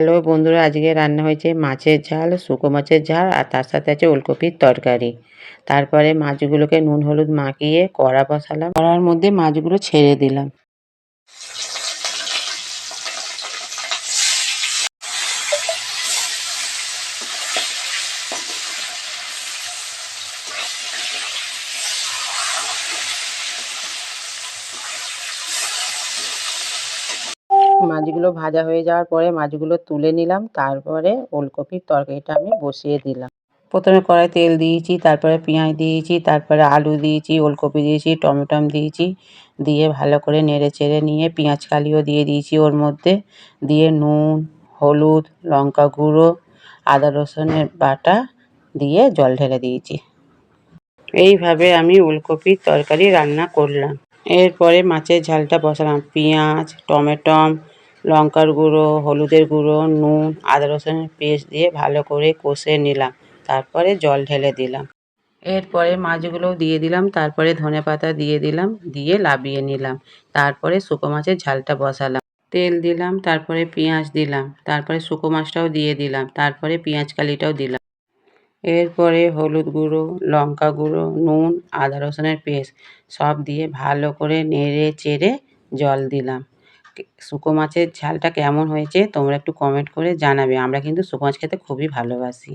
Hello বন্ধুরা, আজকে রান্না হয়েছে মাছের ঝাল শুকো মাছের ঝাল আর তার সাথে আছে ওলকপির তরকারি। তারপরে মাছগুলোকে নুন হলুদ মাখিয়ে কড়া বসালাম। কড়ার মধ্যে মাছগুলো ছেড়ে দিলাম। মাছগুলো ভাজা হয়ে যাওয়ার পরে মাছগুলো তুলে নিলাম, তারপরে ওলকপির তরকারিটা আমি বসিয়ে দিলাম। প্রথমে কড়াই তেল দিয়েছি, তারপরে পেঁয়াজ দিয়েছি, তারপরে আলু দিয়েছি, ওলকপি দিয়েছি, টমেটম দিয়েছি, দিয়ে ভালো করে নেড়ে চেড়ে নিয়ে পেঁয়াজ কালিও দিয়ে দিয়েছি ওর মধ্যে। দিয়ে নুন, হলুদ, লঙ্কা গুঁড়ো, আদা রসুনের বাটা দিয়ে জল ঢেলে দিয়েছি। এইভাবে আমি ওলকপির তরকারি রান্না করলাম। এরপরে মাছের ঝালটা বসালাম, পেঁয়াজ, টমেটম লঙ্কার গুঁড়ো, হলুদের গুঁড়ো, নুন, আদা রসুনের পেস্ট দিয়ে ভালো করে কষে নিলাম। তারপরে জল ঢেলে দিলাম। এরপরে মাছগুলোও দিয়ে দিলাম। তারপরে ধনে পাতা দিয়ে দিলাম, দিয়ে লাবিয়ে নিলাম। তারপরে শুকো মাছের ঝালটা বসালাম। তেল দিলাম, তারপরে পেঁয়াজ দিলাম, তারপরে শুকো মাছটাও দিয়ে দিলাম, তারপরে পেঁয়াজ কালিটাও দিলাম। এরপরে হলুদ গুঁড়ো, লঙ্কা গুঁড়ো, নুন, আদা রসুনের পেস্ট সব দিয়ে ভালো করে নেড়ে চেড়ে জল দিলাম। শুকো মাছের ঝালটা কেমন হয়েছে তোমরা একটু কমেন্ট করে জানাবে। আমরা কিন্তু শুকো মাছ খেতে খুবই ভালোবাসি।